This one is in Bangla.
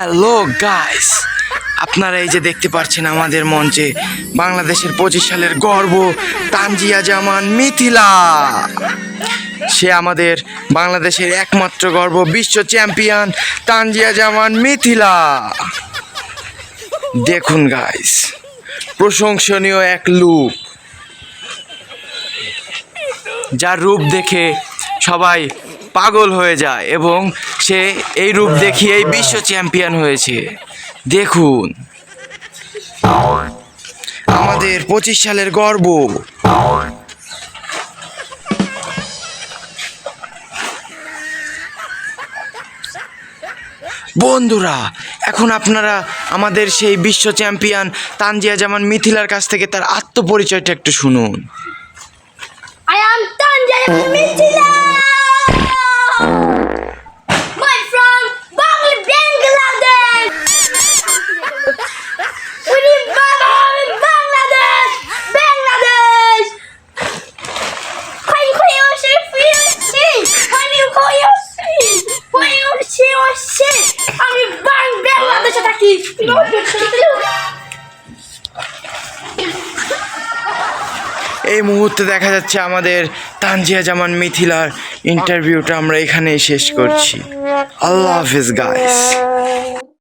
হ্যালো গাইস আপনারা এই যে দেখতে পাচ্ছেন আমাদের মঞ্চে বাংলাদেশের পঁচিশ সালের গর্ব, তানজিয়া জামান মিথিলা। সে আমাদের বাংলাদেশের একমাত্র গর্ব, বিশ্ব চ্যাম্পিয়ন তানজিয়া জামান মিথিলা। দেখুন গাইস প্রশংসনীয় এক লুক যার রূপ দেখে সবাই পাগল হয়ে যায় এবং সে এই রূপ দেখিয়েই বিশ্ব চ্যাম্পিয়ন হয়েছে। দেখুন। আমাদের পঁচিশ সালের গর্ব। বন্ধুরা, এখন আপনারা আমাদের সেই বিশ্ব চ্যাম্পিয়ন তানজিয়া জামান মিথিলার কাছ থেকে তার আত্মপরিচয়টা একটু শুনুন। I am Tanjay আমি বাংলাদেশে থাকি। এই মুহূর্তে দেখা যাচ্ছে আমাদের তানজিয়া জামান মিথিলার ইন্টারভিউটা আমরা এখানেই শেষ করছি। আল্লাহ হাফিজ গাইস